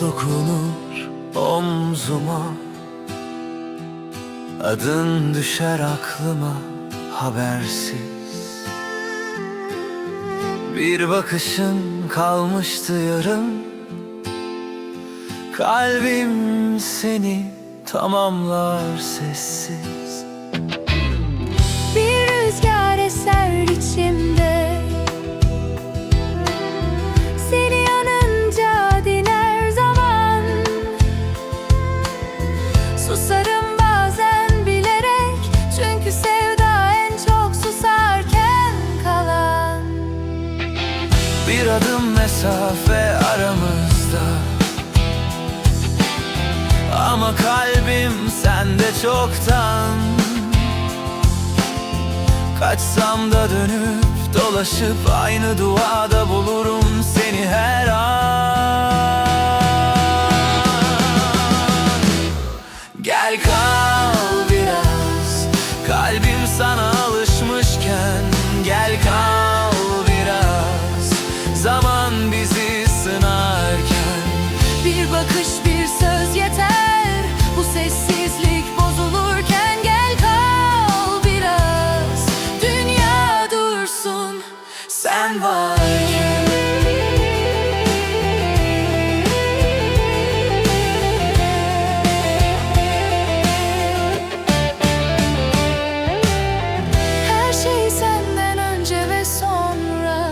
dokunur omzuma. Adın düşer aklıma habersiz. Bir bakışın kalmıştı yarım Kalbim seni tamamlar sessiz Susarım bazen bilerek Çünkü sevda en çok susarken kalan. Bir adım mesafe aramızda. Ama kalbim sende çoktan. Kaçsam da dönüp dolaşıp aynı duada bulurum seni her an Sen varken Her şey senden önce ve sonra.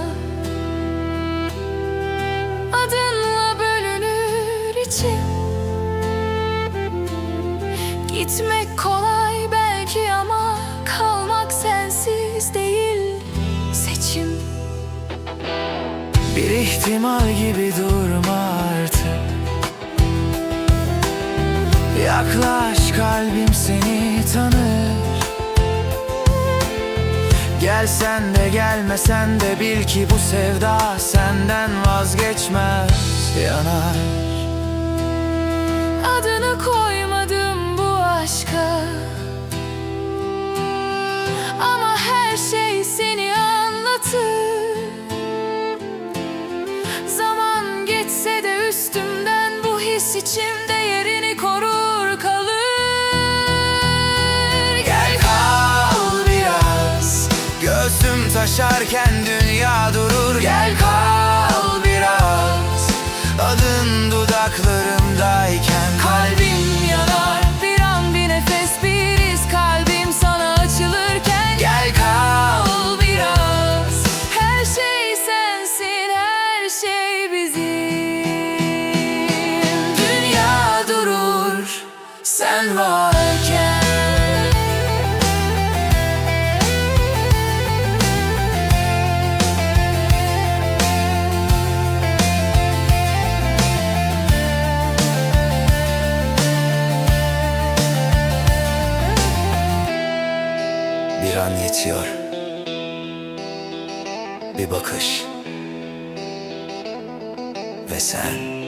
Adınla bölünür içim Gitmek kolay Bir ihtimal gibi durma artık. Yaklaş kalbim seni tanır. Gelsen de gelmesen de bil ki bu sevda senden vazgeçmez. Yanar Zaman geçse de üstümden bu his içimde yerini korur kalır. Gel kal biraz. Göğsüm taşarken dünya durur. Gel Bir an yetiyor. Bir bakış. Ve sen